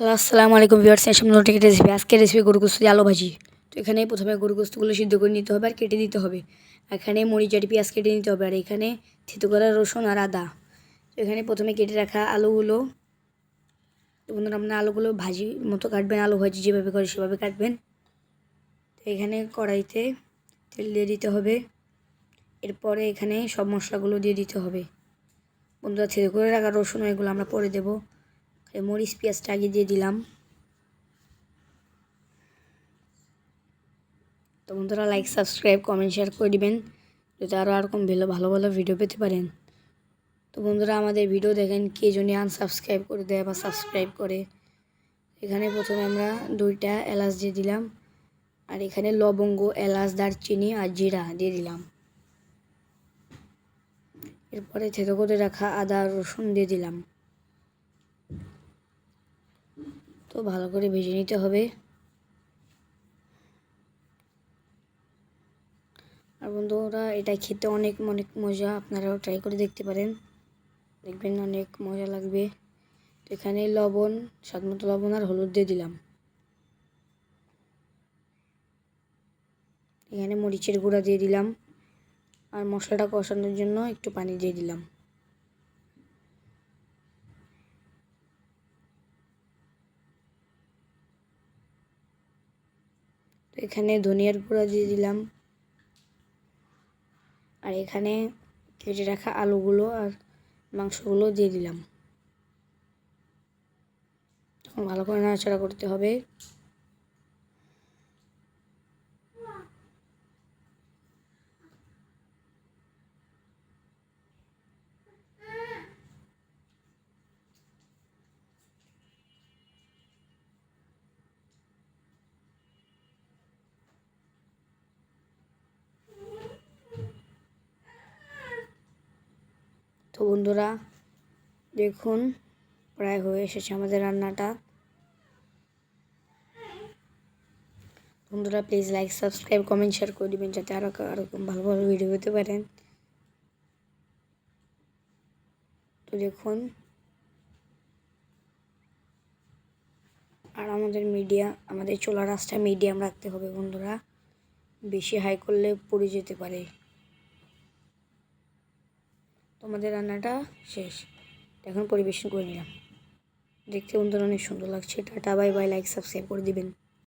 Hello আসসালামু আলাইকুম viewers এর সামনে নতুন রেসিপি আজকে রেসিপি গরু গোস্ত আলু ভাজি। তো এখানে প্রথমে গরু গোস্তগুলো সিদ্ধ করে নিতে হবে আর কেটে দিতে হবে। এখানে মরিচ আটি পেঁয়াজ কেটে নিতে হবে। আর এখানে থেতো করা রসুন আর আদা। তো এখানে প্রথমে কেটে রাখা আলুগুলো। তো বন্ধুরা, আপনার আলুগুলো ভাজি মতো কাটবেন। আলু ভাজি যেভাবে করে সেভাবে কাটবেন। তো এখানে কড়াইতে তেল দিয়ে দিতে হবে। এরপরে এখানে সব মশলাগুলো দিয়ে দিতে হবে। বন্ধুরা, থেতো করে রাখা রসুন, এগুলো আমরা পরে দেবো। মরিচ পেঁয়াজটা আগে দিয়ে দিলাম। তো বন্ধুরা লাইক সাবস্ক্রাইব কমেন্ট শেয়ার করে দিবেন, যাতে আরও এরকম ভালো ভালো ভালো ভিডিও পেতে পারেন। তো বন্ধুরা, আমাদের ভিডিও দেখেন কে জন্য আনসাবস্ক্রাইব করে দেয় বা সাবস্ক্রাইব করে। এখানে প্রথমে আমরা দুইটা এলাচ দিয়ে দিলাম, আর এখানে লবঙ্গ, এলাচ, দারচিনি আর জিরা দিয়ে দিলাম। এরপরে থেতো করে রাখা আদা, রসুন দিয়ে দিলাম। তো ভালো করে ভেজে নিতে হবে। আর বন্ধুরা, এটা খেতে অনেক অনেক মজা, আপনারাও ট্রাই করে দেখতে পারেন। দেখবেন অনেক মজা লাগবে। এখানে লবণ স্বাদ মতো লবণ আর হলুদ দিয়ে দিলাম। এখানে মরিচের গুঁড়া দিয়ে দিলাম। আর মশলাটা কষানোর জন্য একটু পানি দিয়ে দিলাম। এখানে ধনিয়ার গুঁড়া দিয়ে দিলাম। আর এখানে কেটে রাখা আলুগুলো আর মাংসগুলো দিয়ে দিলাম। ভালো করে নাড়াচাড়া করতে হবে। তো বন্ধুরা, দেখুন, প্রায় হয়ে এসেছে আমাদের রান্নাটা। বন্ধুরা please like subscribe comment share করে দেবেন যাতে আরও এরকম ভালো ভালো ভিডিও পেতে পারেন। তো দেখুন, আর আমাদের মিডিয়া আমাদের চোলা রাস্তা মিডিয়াম রাখতে হবে বন্ধুরা। বেশি হাই করলে পড়ে যেতে পারে। তোমাদের রান্নাটা শেষ। এখন পরিবেশন করে নিলাম। দেখতে বন্ধুরা অনেক সুন্দর লাগছে। Tata, bye bye like subscribe করে দিবেন।